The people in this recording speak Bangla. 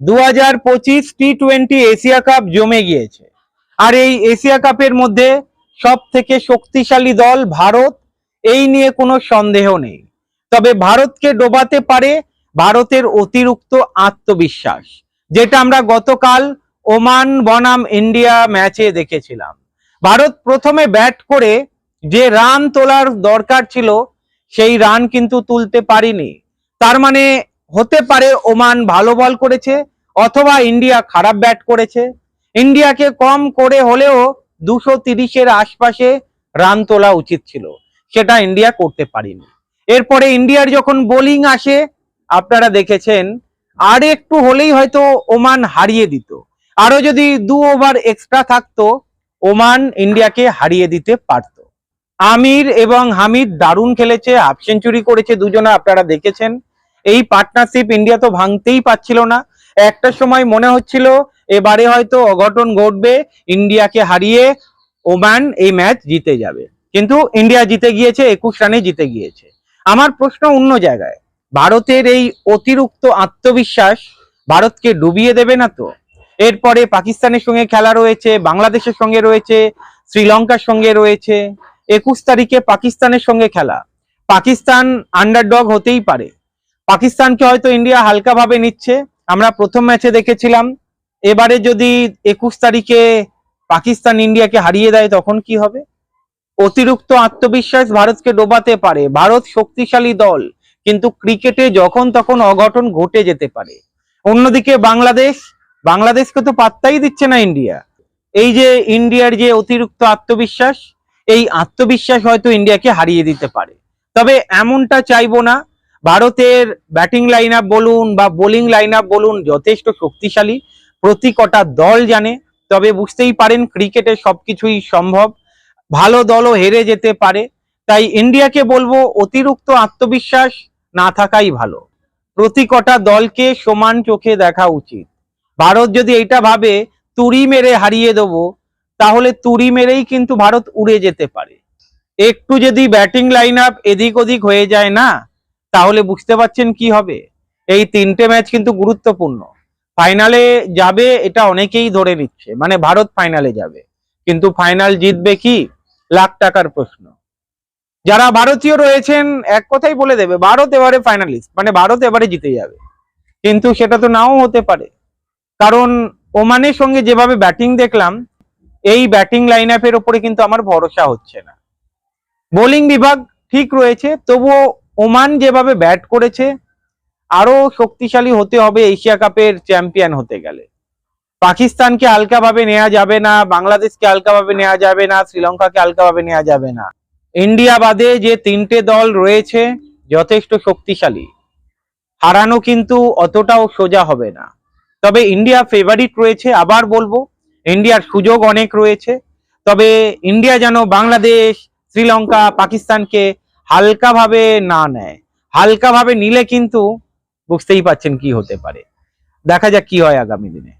দু হাজার পঁচিশ টি টোয়েন্টি এশিয়া কাপ জমে গিয়েছে। আর এই এশিয়া কাপের মধ্যে সব থেকে শক্তিশালী দল ভারত, এই নিয়ে কোনো সন্দেহ নেই। তবে ভারতকে ডোবাতে পারে ভারতের অতিরিক্ত আত্মবিশ্বাস, যেটা আমরা গতকাল ওমান বনাম ইন্ডিয়া ম্যাচে দেখেছিলাম। ভারত প্রথমে ব্যাট করে যে রান তোলার দরকার ছিল, সেই রান কিন্তু তুলতে পারিনি। তার মানে হতে পারে ওমান ভালো বল করেছে অথবা ইন্ডিয়া খারাপ ব্যাট করেছে। ইন্ডিয়াকে কম করে হলেও দুশো তিরিশের আশপাশে রান তোলা উচিত ছিল। সেটা ইন্ডিয়া করতে পারেনি। এরপরে ইন্ডিয়ার যখন বোলিং আসে, আপনারা দেখেছেন, আর একটু হলেই হয়তো ওমান হারিয়ে দিত। আরও যদি দু ওভার এক্সট্রা থাকতো, ওমান ইন্ডিয়াকে হারিয়ে দিতে পারত। আমির এবং হামিদ দারুণ খেলেছে, হাফ সেঞ্চুরি করেছে দুজনে, আপনারা দেখেছেন। এই পার্টনারশিপ ইন্ডিয়া তো ভাঙতেই পারছিল না। একটা সময় মনে হচ্ছিল এবারে হয়তো অঘটন ঘটবে, ইন্ডিয়াকে হারিয়ে ওমান এই ম্যাচ জিতে যাবে। কিন্তু ইন্ডিয়া জিতে গিয়েছে, একুশ রানে জিতে গিয়েছে। আমার প্রশ্ন অন্য জায়গায়, ভারতের এই অতিরিক্ত আত্মবিশ্বাস ভারতকে ডুবিয়ে দেবে না তো? এরপরে পাকিস্তানের সঙ্গে খেলা রয়েছে, বাংলাদেশের সঙ্গে রয়েছে, শ্রীলঙ্কার সঙ্গে রয়েছে। একুশ তারিখে পাকিস্তানের সঙ্গে খেলা। পাকিস্তান আন্ডারডগ হতেই পারে। পাকিস্তানকে হয়তো ইন্ডিয়া হালকাভাবে নিচ্ছে। আমরা প্রথম ম্যাচে দেখেছিলাম, এবারে যদি একুশ তারিখে পাকিস্তান ইন্ডিয়াকে হারিয়ে দেয়, তখন কি হবে? অতিরিক্ত আত্মবিশ্বাস ভারতকে ডোবাতে পারে। ভারত শক্তিশালী দল, কিন্তু ক্রিকেটে যখন তখন অঘটন ঘটে যেতে পারে। অন্যদিকে বাংলাদেশ, বাংলাদেশকে তো পাত্তাই দিচ্ছে না ইন্ডিয়া। এই যে ইন্ডিয়ার যে অতিরিক্ত আত্মবিশ্বাস, এই আত্মবিশ্বাস হয়তো ইন্ডিয়াকে হারিয়ে দিতে পারে। তবে এমনটা চাইব না ভারতের ব্যাটিং লাইন আপ বলুন বা বোলিং লাইন আপ বলুন যথেষ্ট শক্তিশালী, প্রতি কটা দল জানে, তবে বুঝতেই পারেন ক্রিকেটে সবকিছুই সম্ভব। ভালো দলও হেরে যেতে পারে। তাই ইন্ডিয়াকে বলব, অতিরিক্ত আত্মবিশ্বাস না থাকাই ভালো। প্রতি কটা দলকে সমান চোখে দেখা উচিত। ভারত যদি এইটা ভাবে, তুড়ি মেরে হারিয়ে দেবো, তাহলে তুড়ি মেরেই কিন্তু ভারত উড়ে যেতে পারে। একটু যদি ব্যাটিং লাইন আপ এদিক ওদিক হয়ে যায় না তাহলে বুঝতে পারছেন কি হবে? এই তিনটে ম্যাচ কিন্তু গুরুত্বপূর্ণ। ফাইনালে যাবে এটা অনেকেই ধরে নিচ্ছে। মানে ভারত ফাইনালে যাবে। কিন্তু ফাইনাল জিতবে কি? লাখ টাকার প্রশ্ন। যারা ভারতীয় রয়েছেন, এক কথাই বলে দেবে, ভারত এবারে ফাইনালিস্ট মানে ভারত এবারে জিতে যাবে। কিন্তু সেটা তো নাও হতে পারে। কারণ ওমানের সঙ্গে যেভাবে ব্যাটিং দেখলাম, এই ব্যাটিং লাইন আপের ওপরে কিন্তু আমার ভরসা হচ্ছে না। বোলিং বিভাগ ঠিক রয়েছে, তবুও ওমান যেভাবে ব্যাট করেছে আরও শক্তিশালী হতে হবে এশিয়া কাপের চ্যাম্পিয়ন হতে গেলে। পাকিস্তানকে হালকাভাবে নেওয়া যাবে না, বাংলাদেশকে হালকাভাবে নেওয়া যাবে না, শ্রীলঙ্কাকে হালকাভাবে নেওয়া যাবে না। ইন্ডিয়া বাদে যে তিনটে দল রয়েছে, যথেষ্ট শক্তিশালী। হারানো কিন্তু অতটাও সোজা হবে না। তবে ইন্ডিয়া ফেভারিট রয়েছে, আবার বলব, ইন্ডিয়ার সুযোগ অনেক রয়েছে। তবে ইন্ডিয়া যেন বাংলাদেশ, শ্রীলঙ্কা, পাকিস্তানকে হালকাভাবে না নেয়। হালকাভাবে নিলে কিন্তু বুঝতেই পাচ্ছেন কি হতে পারে। দেখা যাক কি হয় আগামী দিনে।